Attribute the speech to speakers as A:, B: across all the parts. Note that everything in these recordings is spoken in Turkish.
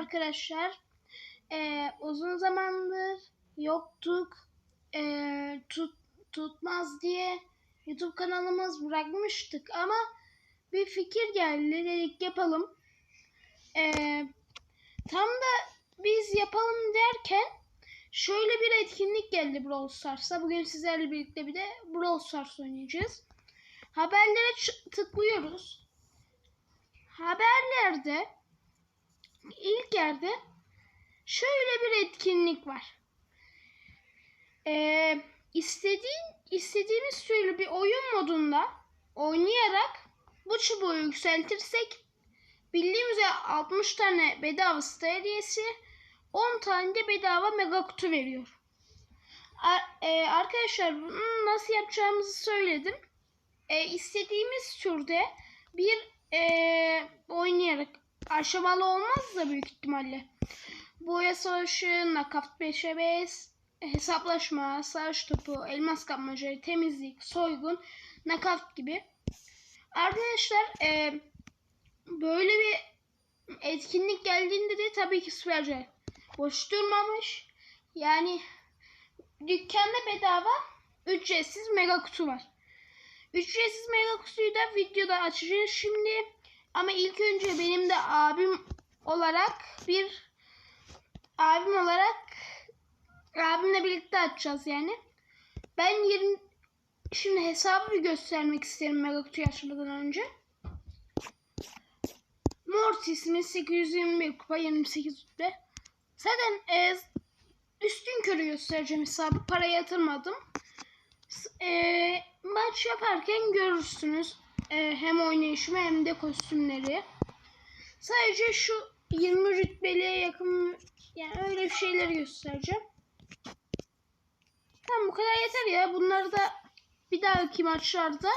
A: arkadaşlar. Ee, uzun zamandır yoktuk. Ee, tut, tutmaz diye YouTube kanalımız bırakmıştık ama bir fikir geldi dedik yapalım. Ee, tam da biz yapalım derken şöyle bir etkinlik geldi Brawl Stars'a. Bugün sizlerle birlikte bir de Brawl Stars oynayacağız. Haberlere tıklıyoruz. Haberlerde ilk yerde şöyle bir etkinlik var. Ee, istediğin istediğimiz türlü bir oyun modunda oynayarak bu çubuğu yükseltirsek bildiğimiz üzere 60 tane bedava hediyesi 10 tane de bedava mega kutu veriyor. Ar- e, arkadaşlar bunu nasıl yapacağımızı söyledim. E, istediğimiz türde bir e, oynayarak aşamalı olmaz da büyük ihtimalle. Boya savaşı, nakaf 5'e 5, hesaplaşma, savaş topu, elmas kapmaca, temizlik, soygun, nakaf gibi. Arkadaşlar e, böyle bir etkinlik geldiğinde de tabii ki Süpercell boş durmamış. Yani dükkanda bedava ücretsiz mega kutu var. Ücretsiz mega kutuyu da videoda açacağız şimdi. Ama ilk önce benim de abim olarak bir abim olarak abimle birlikte açacağız yani. Ben 20 şimdi hesabı bir göstermek isterim mega kutuyu açmadan önce. Mortis'imiz 821 kupa 28 rütbe. Zaten e, üstün körü göstereceğim hesabı. Para yatırmadım. E, maç yaparken görürsünüz. E, hem oynayışımı hem de kostümleri. Sadece şu 20 rütbeliğe yakın yani öyle bir şeyleri göstereceğim. Tamam bu kadar yeter ya. Bunları da bir dahaki maçlarda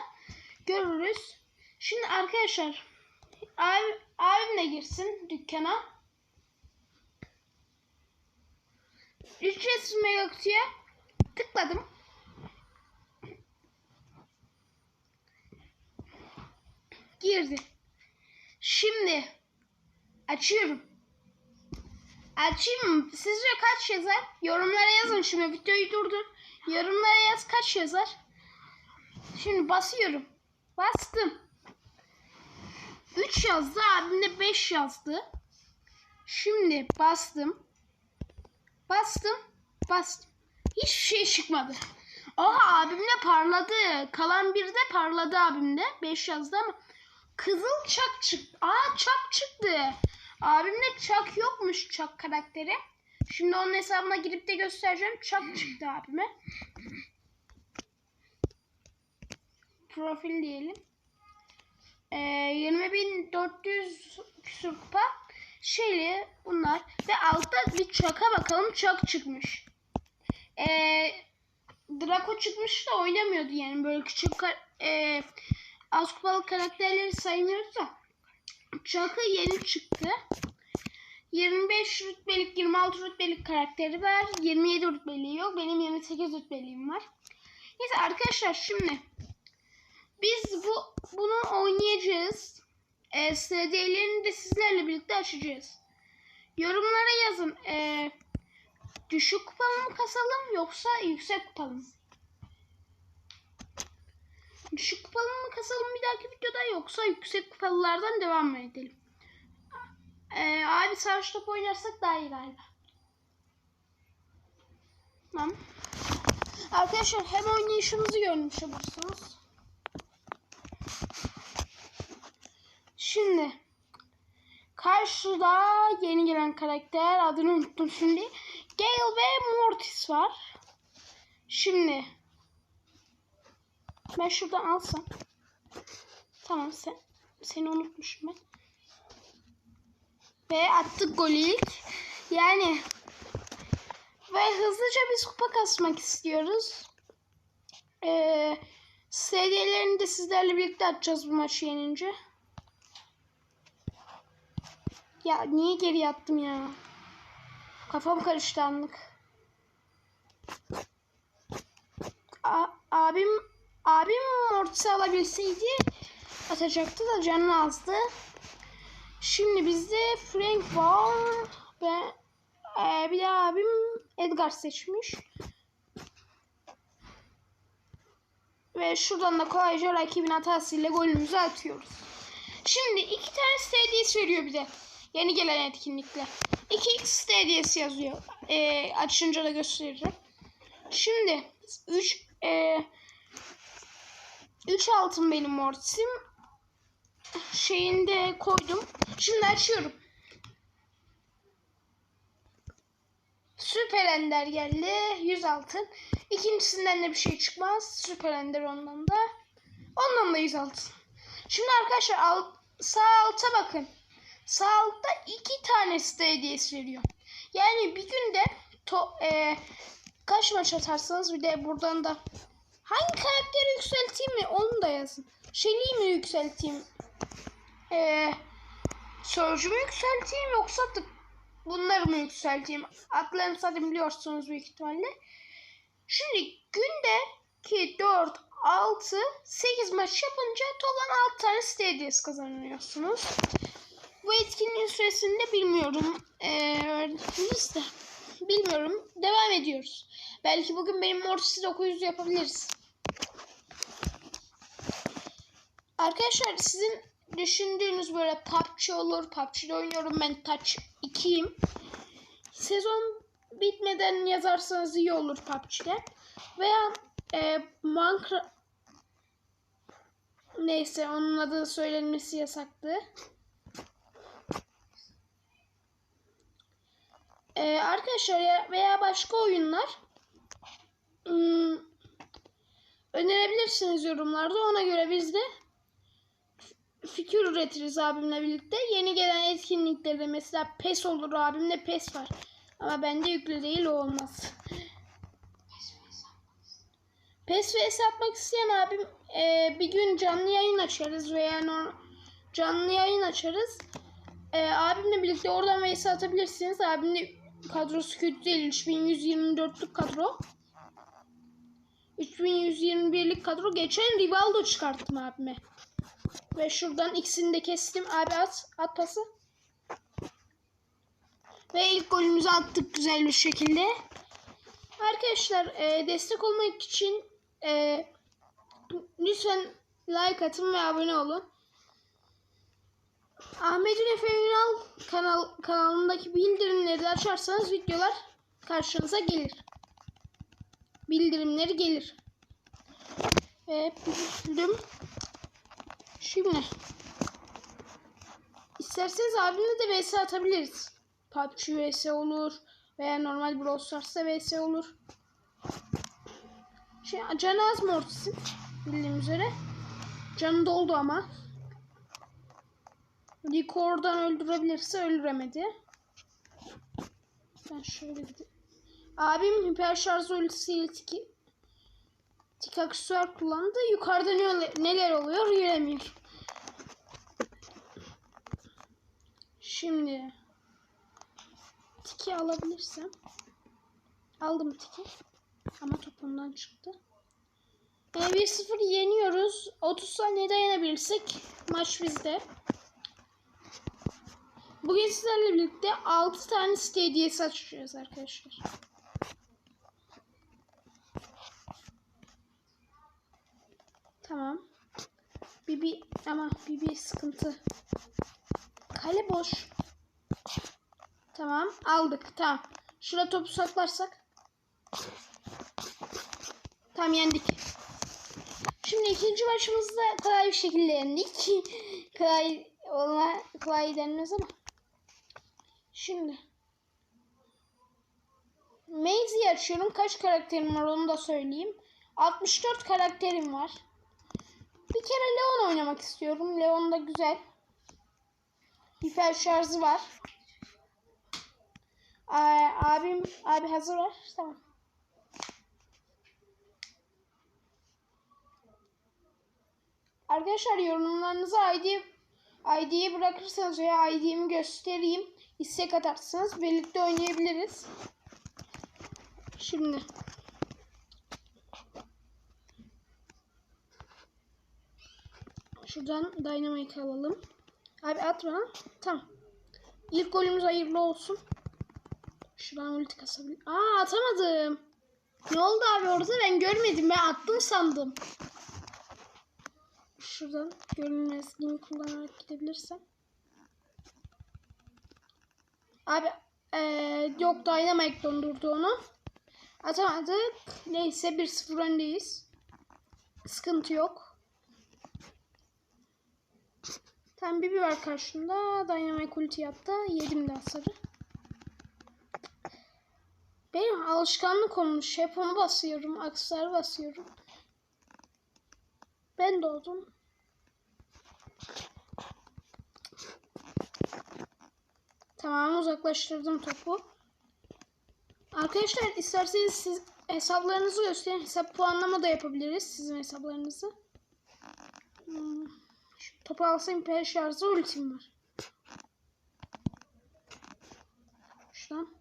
A: görürüz. Şimdi arkadaşlar abim, abim de girsin dükkana. Ücretsiz mega kutuya tıkladım. Girdi. Şimdi açıyorum. Açayım mı? Sizce kaç yazar? Yorumlara yazın şimdi. Videoyu durdur. Yorumlara yaz kaç yazar? Şimdi basıyorum. Bastım. 3 yazdı. Abim de 5 yazdı. Şimdi bastım. Bastım. Bastım. Hiçbir şey çıkmadı. Oha abimde parladı. Kalan bir de parladı abimde. 5 yazdı ama kızıl çak çıktı. Aa çak çıktı. Abimde çak yokmuş çak karakteri. Şimdi onun hesabına girip de göstereceğim. Çak çıktı abime. Profil diyelim. Ee, 20.400 küsur kupa. Şeyli bunlar. Ve altta bir çaka bakalım. Çak çıkmış. Ee, Draco çıkmış da oynamıyordu yani. Böyle küçük ee, az kupalı karakterleri saymıyoruz da. Çakı yeni çıktı. 25 rütbelik 26 rütbelik karakteri var. 27 rütbeliği yok. Benim 28 rütbeliğim var. Neyse arkadaşlar şimdi biz bu bunu oynayacağız. E, SD'lerini de sizlerle birlikte açacağız. Yorumlara yazın. E, düşük kupalı mı kasalım yoksa yüksek kupalı mı? Düşük kupalı mı kasalım bir dahaki videoda yoksa yüksek kupalılardan devam mı edelim? Ee, abi savaş topu oynarsak daha iyi galiba. Tamam. Arkadaşlar hem oynayışımızı görmüş olursunuz. Şimdi karşıda yeni gelen karakter adını unuttum şimdi. Gale ve Mortis var. Şimdi ben şuradan alsam. Tamam sen seni unutmuşum ben. Ve attık golü ilk. Yani ve hızlıca biz kupa kasmak istiyoruz. Ee, SD'lerini de sizlerle birlikte atacağız bu maçı yenince. Ya niye geri attım ya? Kafam karıştı anlık. A- abim abim Mortis'i alabilseydi atacaktı da canı azdı. Şimdi bizde Frank var ve e, bir de abim Edgar seçmiş. Ve şuradan da kolayca rakibin hatasıyla golümüzü atıyoruz. Şimdi iki tane SDS veriyor bir de. Yeni gelen etkinlikle. 2x hediyesi yazıyor. E, açınca da gösteririm. Şimdi 3 e, 3 altın benim mortisim. Şeyini de koydum. Şimdi açıyorum. Süper Ender geldi. 100 altın. İkincisinden de bir şey çıkmaz. Süper Ender ondan da. Ondan da 100 altın. Şimdi arkadaşlar alt, sağ alta bakın. Sağ altta iki tanesi de hediyesi veriyor. Yani bir günde to, e, kaç maç atarsanız bir de buradan da hangi karakteri yükselteyim mi onu da yazın. Shelly'i mi yükselteyim? Ee, Surge'u mu yükselteyim yoksa da bunları mı yükselteyim? Adlarını zaten biliyorsunuz büyük ihtimalle. Şimdi günde ki 4, 6, 8 maç yapınca toplam 6 tane stadius kazanıyorsunuz. Bu etkinliğin süresini de bilmiyorum. Ee, de. Bilmiyorum. Devam ediyoruz. Belki bugün benim Mortis'i 900 yapabiliriz. Arkadaşlar sizin düşündüğünüz böyle PUBG olur. PUBG'de oynuyorum ben Touch 2'yim. Sezon bitmeden yazarsanız iyi olur PUBG'de. Veya e, Minecraft neyse onun adı söylenmesi yasaktı. Ee, arkadaşlar ya veya başka oyunlar hmm, önerebilirsiniz yorumlarda. Ona göre biz de fikir üretiriz abimle birlikte. Yeni gelen etkinliklerde mesela PES olur abimde PES var. Ama bende yüklü değil o olmaz. PES vs atmak isteyen abim e, bir gün canlı yayın açarız veya canlı yayın açarız. E, abimle birlikte oradan vs atabilirsiniz. Abimle kadrosu kötü değil. 3124'lük kadro. 3121'lik kadro. Geçen Rivaldo çıkarttım abime. Ve şuradan ikisini de kestim. Abi at. At pası. Ve ilk golümüzü attık güzel bir şekilde. Arkadaşlar e, destek olmak için e, lütfen like atın ve abone olun. Ahmet'in Efe Ünal kanal, kanalındaki bildirimleri açarsanız videolar karşınıza gelir. Bildirimleri gelir. Ve bildim. Şimdi isterseniz abimle de vs atabiliriz. PUBG vs olur veya normal Brawl Stars'ta vs olur. Şey, canı az Mortis'in bildiğim üzere. Canı doldu ama. Rico oradan öldürebilirse öldüremedi. Ben şöyle gideyim. Abim hiper şarj ultisiyle tiki, tik aksesuar kullandı. Yukarıda ne, neler oluyor göremiyor. Şimdi tiki alabilirsem aldım tiki ama topundan çıktı. E, 1-0 yeniyoruz. 30 saniye dayanabilirsek maç bizde. Bugün sizlerle birlikte 6 tane site hediyesi açacağız arkadaşlar. Tamam. Bibi ama Bibi sıkıntı. Kale boş. Tamam aldık tamam. Şurada topu saklarsak. Tamam yendik. Şimdi ikinci maçımızda kolay bir şekilde yendik. kolay olma kolay denmez ama. Şimdi. Maisie açıyorum. Kaç karakterim var onu da söyleyeyim. 64 karakterim var. Bir kere Leon oynamak istiyorum. Leon da güzel. Hiper şarjı var. Aa, abim abi hazır var. Tamam. Arkadaşlar yorumlarınızı ID ID'yi bırakırsanız veya ID'mi göstereyim. İstek atarsınız. Birlikte oynayabiliriz. Şimdi. Şuradan Dynamite alalım. Abi at bana. Tamam. İlk golümüz hayırlı olsun. Şuradan ulti kasabilir. Aa atamadım. Ne oldu abi orada ben görmedim. Ben attım sandım. Şuradan görünmezliğimi kullanarak gidebilirsem. Abi eee yok Dynamite dondurdu onu. Atamadık. Neyse 1-0 öndeyiz. Sıkıntı yok. Tam Bibi var karşımda. Dynamite ulti yaptı. Yedim de hasarı. Benim alışkanlık olmuş. Hep onu basıyorum. Aksar basıyorum. Ben doğdum. Tamam uzaklaştırdım topu. Arkadaşlar isterseniz siz hesaplarınızı gösterin. Hesap puanlama da yapabiliriz sizin hesaplarınızı. Hmm. Şu topu alsam hiper şarjı ultim var. Şuradan.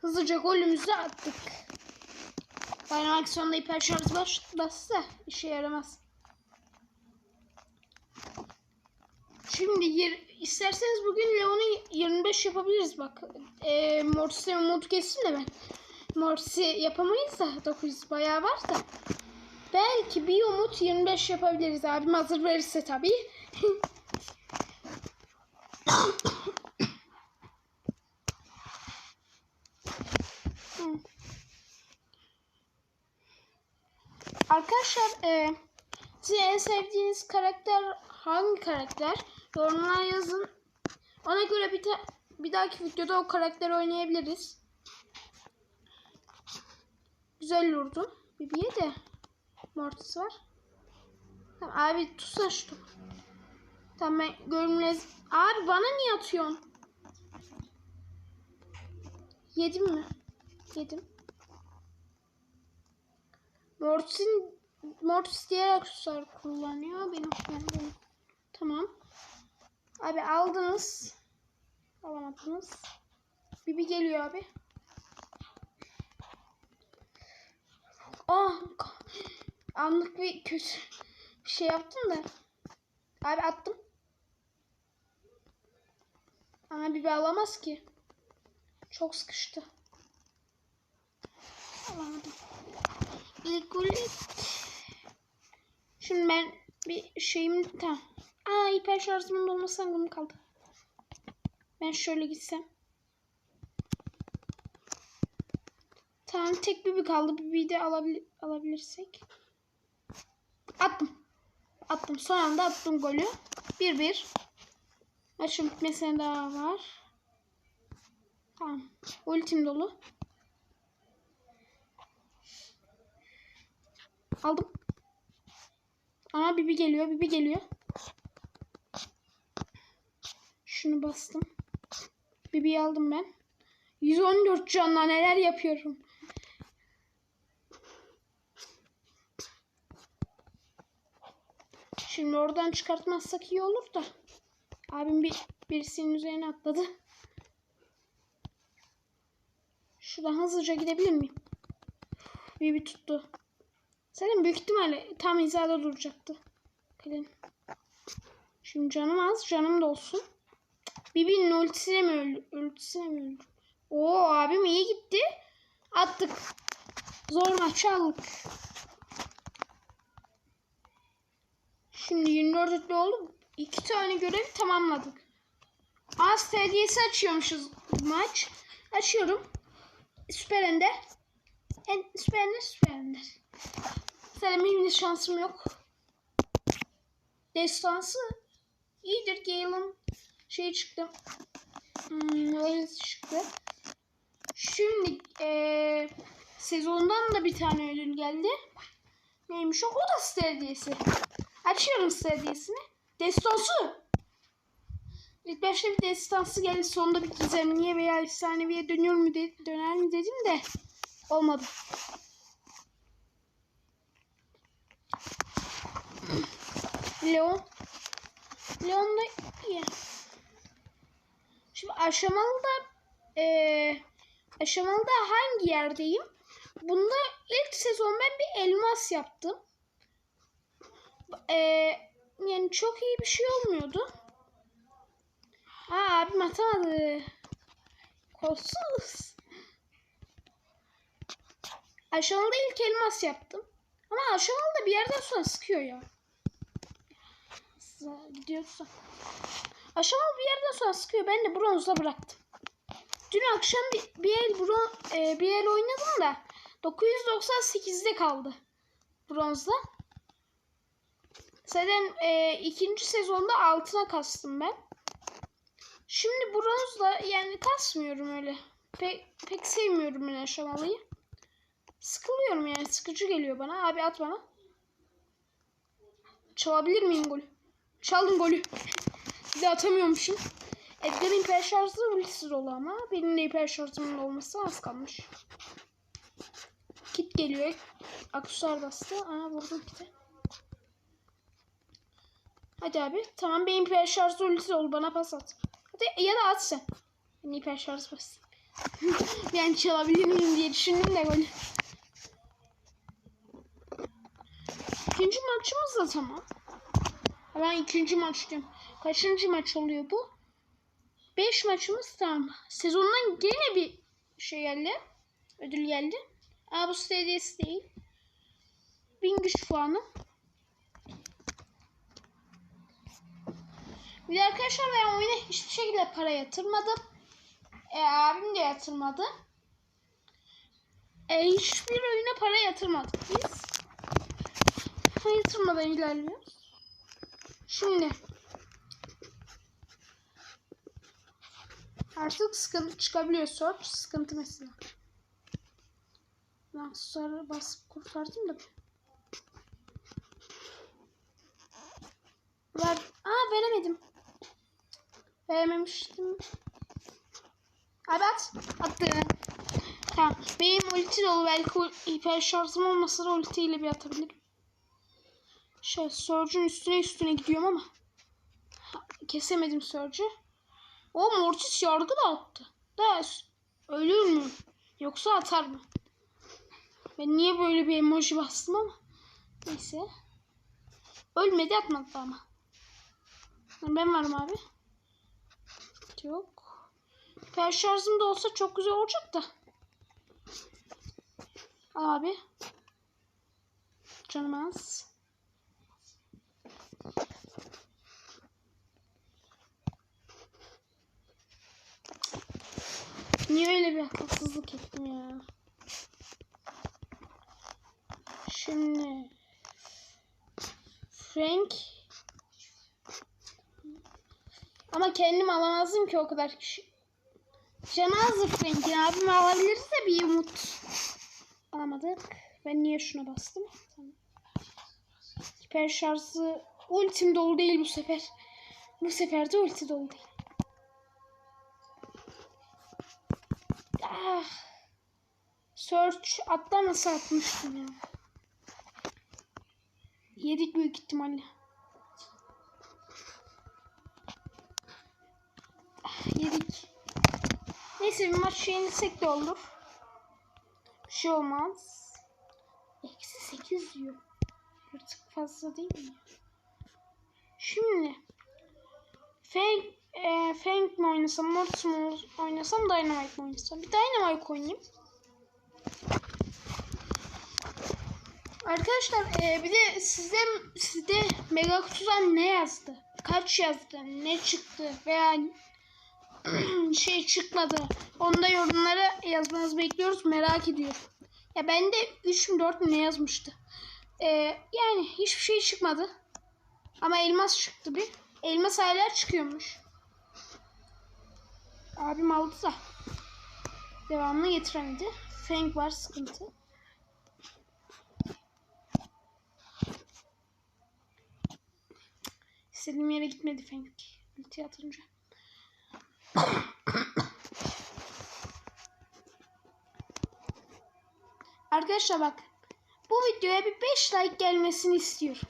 A: Hızlıca golümüzü attık. Dynamax sonunda hiper şarj bassa işe yaramaz. Şimdi yer, isterseniz bugün Leon'u 25 yapabiliriz bak. E, Mortis'e umut geçsin de ben. Mortis'i yapamayız da 900 bayağı var da. Belki bir umut 25 yapabiliriz abim hazır verirse tabii. Arkadaşlar e, sizin en sevdiğiniz karakter hangi karakter? Yorumlara yazın. Ona göre bir, bir dahaki videoda o karakteri oynayabiliriz. Güzel vurdum. Bibi'ye de Mortis var. Tamam abi tutsana şu. Tamam ben görünmez. Abi bana niye atıyorsun? Yedim mi? Yedim. Mortis'in Mortis diğer aksesuar kullanıyor. Benim kullandığım. Tamam. Abi aldınız. Alamadınız. Bibi geliyor abi. Ah anlık bir kötü bir şey yaptım da. Abi attım. Ama Bibi alamaz ki. Çok sıkıştı. Alamadım. İlk Şimdi ben bir şeyim tamam. Aa hiper şarjımın dolması sangım kaldı. Ben şöyle gitsem. Tamam tek bir kaldı. Bir de alabil alabilirsek. Attım. Attım. Son anda attım golü. 1-1. Maçın bitmesine daha var. Tamam. Ultim dolu. Aldım. Ama Bibi geliyor. Bibi geliyor. Şunu bastım. Bibi'yi aldım ben. 114 canla neler yapıyorum. Şimdi oradan çıkartmazsak iyi olur da. Abim bir birisinin üzerine atladı. Şuradan hızlıca gidebilir miyim? Bibi tuttu. Zaten büyük ihtimalle tam hizada duracaktı. Kalem. Şimdi canım az. Canım da olsun. Bibi'nin ultisine mi öldü? Ultisine mi öldü? Oo abim iyi gitti. Attık. Zor maç aldık. Şimdi 24 rütbe oldu. İki tane görev tamamladık. Az TD'si açıyormuşuz maç. Açıyorum. Süper Ender. En, süper Ender, Süper Ender. Zaten benim şansım yok. Destansı iyidir. Gale'ın şey çıktı. Hmm, çıktı. Şimdi eee sezondan da bir tane ödül geldi. Neymiş o? O da Star hediyesi. Açıyorum Star hediyesini. Destansı. İlk başta bir destansı geldi. Sonunda bir gizemliye veya efsaneviye dönüyor mu de, döner mi dedim de olmadı. Leon. Leon da iyi. Şimdi aşamalı da eee aşamalı da hangi yerdeyim? Bunda ilk sezon ben bir elmas yaptım. Eee yani çok iyi bir şey olmuyordu. Aa abim atamadı. Kolsuz. Aşamalı ilk elmas yaptım. Ama aşamalı da bir yerden sonra sıkıyor ya. Gidiyorsa. Aşamalı bir yerden sonra sıkıyor. Ben de bronzla bıraktım. Dün akşam bir, el bron, e, bir el oynadım da 998'de kaldı bronzda. Zaten e, ikinci sezonda altına kastım ben. Şimdi bronzla yani kasmıyorum öyle. Pek, pek sevmiyorum ben aşamalıyı. Sıkılıyorum yani sıkıcı geliyor bana. Abi at bana. Çalabilir miyim golü? Çaldım golü. Bir de atamıyormuşum. Edgar'ın hiper şarjı ultisiz oldu ama benim de hiper şarjımın olması az kalmış. Kit geliyor. Aksesuar bastı. Aa vurdum kiti. Hadi abi. Tamam benim hiper şarjı ultisi ol. Bana pas at. Hadi ya da at sen. Ben hiper şarj basayım. yani çalabilir miyim diye düşündüm de golü. İkinci maçımız da tamam. Ben ikinci maç diyorum. Kaçıncı maç oluyor bu? Beş maçımız tamam. Sezondan gene bir şey geldi. Ödül geldi. Aa bu stadiyesi değil. Bin güç puanı. Bir de arkadaşlar ben oyuna hiçbir şekilde para yatırmadım. E, abim de yatırmadı. E, hiçbir oyuna para yatırmadık biz. Yatırmadan ilerliyoruz. Şimdi artık sıkıntı çıkabiliyor. Search sıkıntı mesela. Ben sonra basıp kurtardım da. Ver. Aa veremedim. Verememiştim. Abi at. Attı. Tamam. Benim ulti dolu. Belki hiper şarjım olmasa da ultiyle bir atabilirim. Şey Surge'un üstüne üstüne gidiyorum ama. Kesemedim Surge'ü. O Mortis yargı da attı. Da ölür mü? Yoksa atar mı? Ben niye böyle bir emoji bastım ama. Neyse. Ölmedi atmadı ama. Ben varım abi. Yok. Hiper şarjım da olsa çok güzel olacak da. Abi. Canım az. Niye öyle bir haksızlık ettim ya? Şimdi Frank ama kendim alamazdım ki o kadar kişi. Canı azdır Frank'in. Abim alabiliriz de bir umut. Alamadık. Ben niye şuna bastım? Tamam. Hiper şarjı ultim dolu değil bu sefer. Bu sefer de ulti dolu değil. Search atlamasa atmıştım ya. Yedik büyük ihtimalle. Ah, yedik. Neyse bir maç yenilsek de olur. Bir şey olmaz. Eksi 8 diyor. Bir tık fazla değil mi? Şimdi Fang, e, Fang mi oynasam, Mortis mi oynasam, Dynamite mi oynasam? Bir Dynamite oynayayım. Arkadaşlar e, bir de sizde sizde Mega Kutu'dan ne yazdı? Kaç yazdı? Ne çıktı? Veya şey çıkmadı. Onu da yorumlara yazmanızı bekliyoruz. Merak ediyorum. Ya bende 3 mü 4 mü ne yazmıştı? E, yani hiçbir şey çıkmadı. Ama elmas çıktı bir. Elmas hala çıkıyormuş. Abim aldı da. Devamını getiremedi. Fang var sıkıntı. İstediğim yere gitmedi Fang. Ulti atınca. Arkadaşlar bak. Bu videoya bir 5 like gelmesini istiyorum.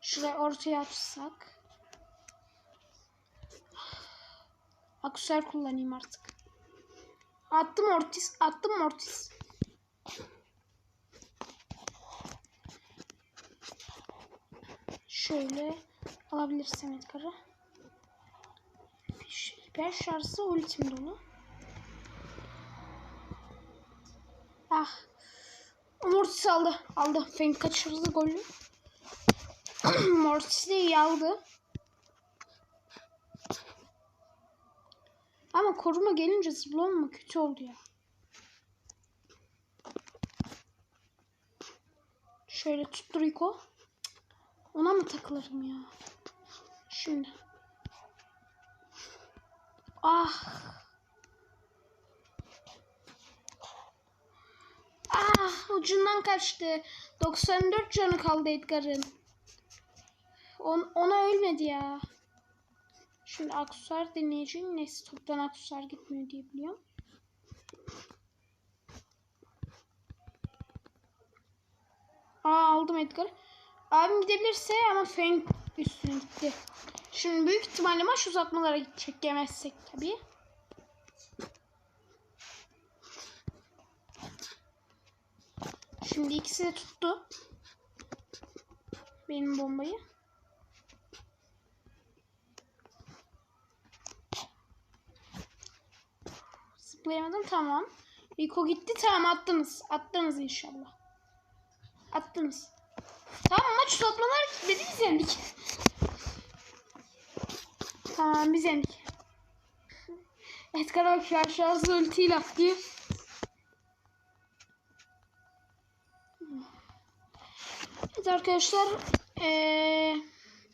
A: Şuraya ortaya açsak. Aksel kullanayım artık. Attım ortis. Attım ortis. Şöyle alabilirsem Edgar'ı. Hiper şarjı ultim dolu. Ah. Mortis aldı. Aldı. Fenk kaçırdı golü. Mortis de iyi aldı. Ama koruma gelince zıplama kötü oldu ya. Şöyle tuttur Rico. Ona mı takılırım ya? Şimdi. Ah. Ah ucundan kaçtı. 94 canı kaldı Edgar'ın. On, ona ölmedi ya. Şimdi aksesuar deneyeceğim. Neyse toptan aksesuar gitmiyor diye biliyorum. Aa aldım Edgar. Abim gidebilirse ama Feng üstüne gitti. Şimdi büyük ihtimalle maç uzatmalara gidecek yemezsek tabii. Şimdi ikisi de tuttu. Benim bombayı. Zıplayamadım tamam. Rico gitti tamam attınız. Attınız inşallah. Attınız. Tamam maç uzatmalar gitmedi biz yendik. Tamam biz yendik. Edgar'a bak ya şarjı ultiyle atlıyor. Evet arkadaşlar ee,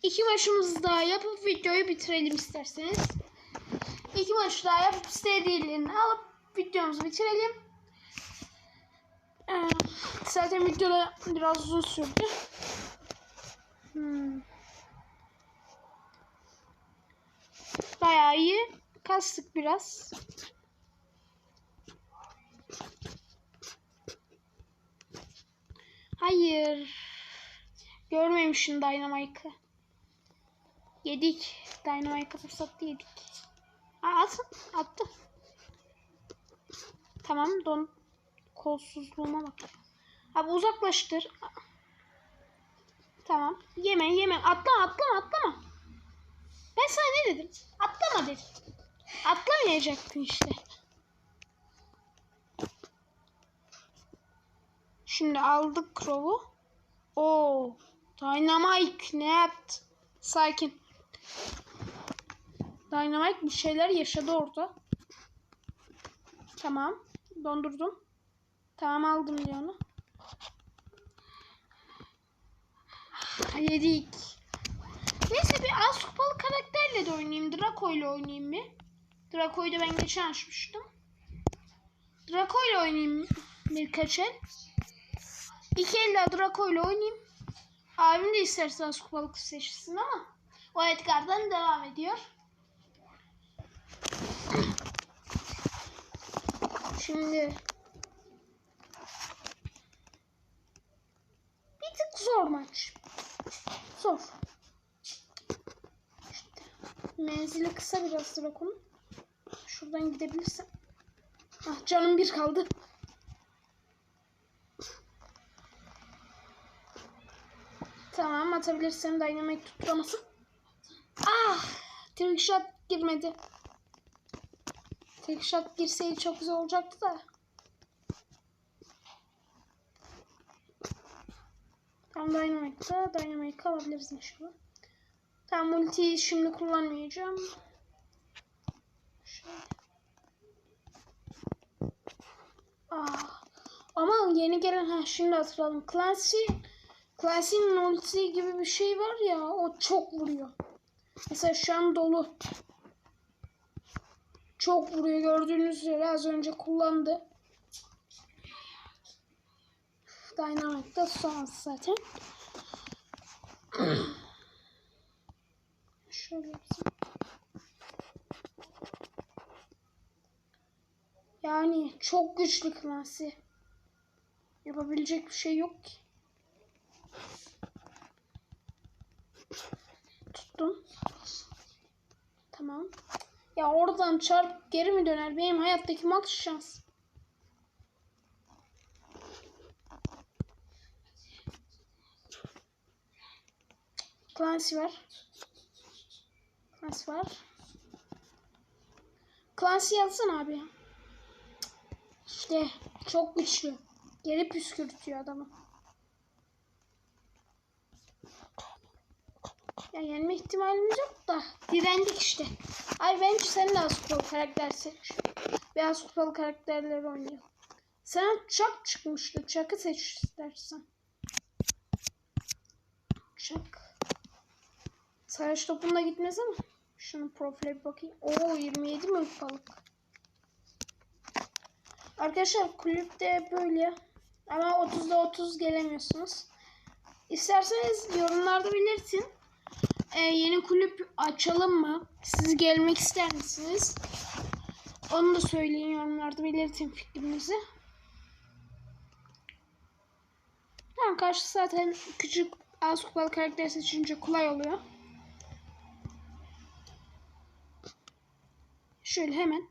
A: iki maçımızı daha yapıp videoyu bitirelim isterseniz. İki maç daha yapıp serilerini alıp videomuzu bitirelim. Ee, zaten videoda biraz uzun sürdü. Hmm. Bayağı iyi. Kastık biraz. Hayır. Görmemişim Dynamite'ı. Yedik. Dynamite'ı fırsattı yedik. Aa, at, attı. Tamam don kolsuzluğuma bak. Abi uzaklaştır. Tamam. Yeme yeme. Atlama atlama atlama. Ben sana ne dedim? Atlama dedim. Atlamayacaktın işte. Şimdi aldık Crow'u. Oo, Dynamite ne yaptı? Sakin. Dynamite bir şeyler yaşadı orada. Tamam. Dondurdum. Tamam aldım diyor onu. Yedik. Neyse bir az kupalı karakterle de oynayayım. Draco ile oynayayım bir. Draco'yu da ben geçen açmıştım. Draco ile oynayayım birkaç el. İki elle Draco ile oynayayım. Abim de isterse az kupalık seçsin ama o Edgar'dan devam ediyor. Şimdi bir tık zor maç. Zor. İşte menzili kısa biraz Draco'nun. Şuradan gidebilirsem. Ah canım bir kaldı. Tamam atabilirsem dynamite tutturamasın. Ah! Trick shot girmedi. Trick shot girseydi çok güzel olacaktı da. Tamam dynamite'da dynamite alabiliriz inşallah. Tamam ultiyi şimdi kullanmayacağım. Ah. Ama yeni gelen ha şimdi hatırladım. Clancy Clancy'nin ultisi gibi bir şey var ya o çok vuruyor. Mesela şu an dolu. Çok vuruyor gördüğünüz üzere az önce kullandı. Dynamite da son zaten. Şöyle yapayım. Yani çok güçlü Clancy. Yapabilecek bir şey yok ki. Tuttum. Tamam. Ya oradan çarp geri mi döner? Benim hayattaki max şans. Clancy var. Clancy var. Clancy yazsın abi. İşte çok güçlü. Geri püskürtüyor adamı. Ya yenme ihtimalimiz yok da direndik işte. Ay bence sen de az kupalı karakter seç. Beyaz kupalı karakterleri oynayalım. Sana Chuck çıkmıştı. Chuck'ı seç istersen. Chuck. Savaş topunda gitmez ama. Şunun profile bakayım. Oo 27 mi balık? Arkadaşlar kulüpte böyle. Ama 30'da 30 gelemiyorsunuz. İsterseniz yorumlarda belirtin. Ee, yeni kulüp açalım mı? Siz gelmek ister misiniz? Onu da söyleyin yorumlarda belirtin fikrinizi. Tamam karşı zaten küçük az kupalı karakter seçince kolay oluyor. Şöyle hemen.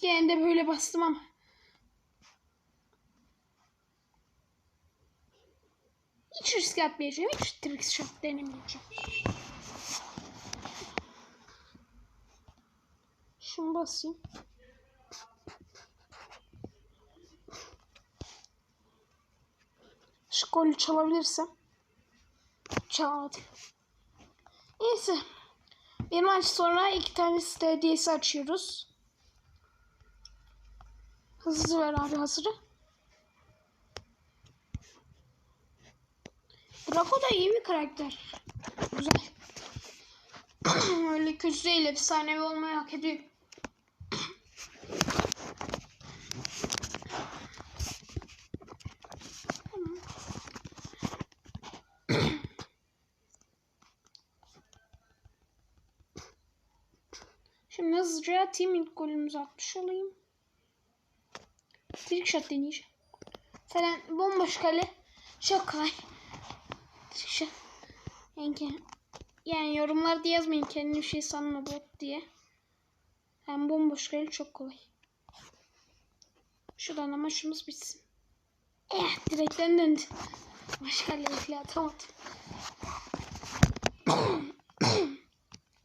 A: Gene de böyle bastım ama. Hiç risk atmayacağım. Hiç trick shot denemeyeceğim. Şunu basayım. Şu golü çalabilirsem. Çalamadım. Neyse. Bir maç sonra iki tane site hediyesi açıyoruz. Hızlı ver abi hazırı. Draco da iyi bir karakter. Güzel. Öyle kötü değil. Efsanevi olmayı hak ediyor. Şimdi hızlıca team ilk golümüzü atmış olayım. Trick shot deneyeceğim. Falan bomboş kale. Çok kolay. Shot. Yani, yani yorumlarda yazmayın kendini şey sanma bot diye. Hem bomboş kale çok kolay. Şuradan da maçımız bitsin. Eh direkten döndü. Başka kaleyi atamadım.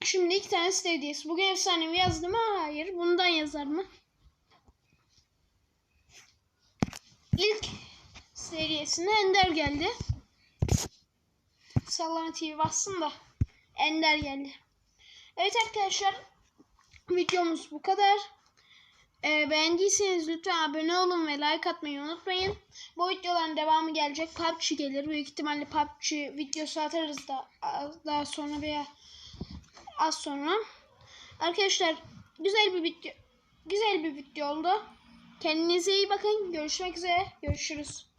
A: Şimdi iki tane site hediyesi. Bugün efsanevi yazdım mı? Hayır. Bundan yazar mı? İlk seriyesinde Ender geldi. Sallama TV bassın da Ender geldi. Evet arkadaşlar videomuz bu kadar. Ee, beğendiyseniz lütfen abone olun ve like atmayı unutmayın. Bu videoların devamı gelecek. PUBG gelir. Büyük ihtimalle PUBG videosu atarız da daha sonra veya az sonra. Arkadaşlar güzel bir video güzel bir video oldu. Kendinize iyi bakın. Görüşmek üzere. Görüşürüz.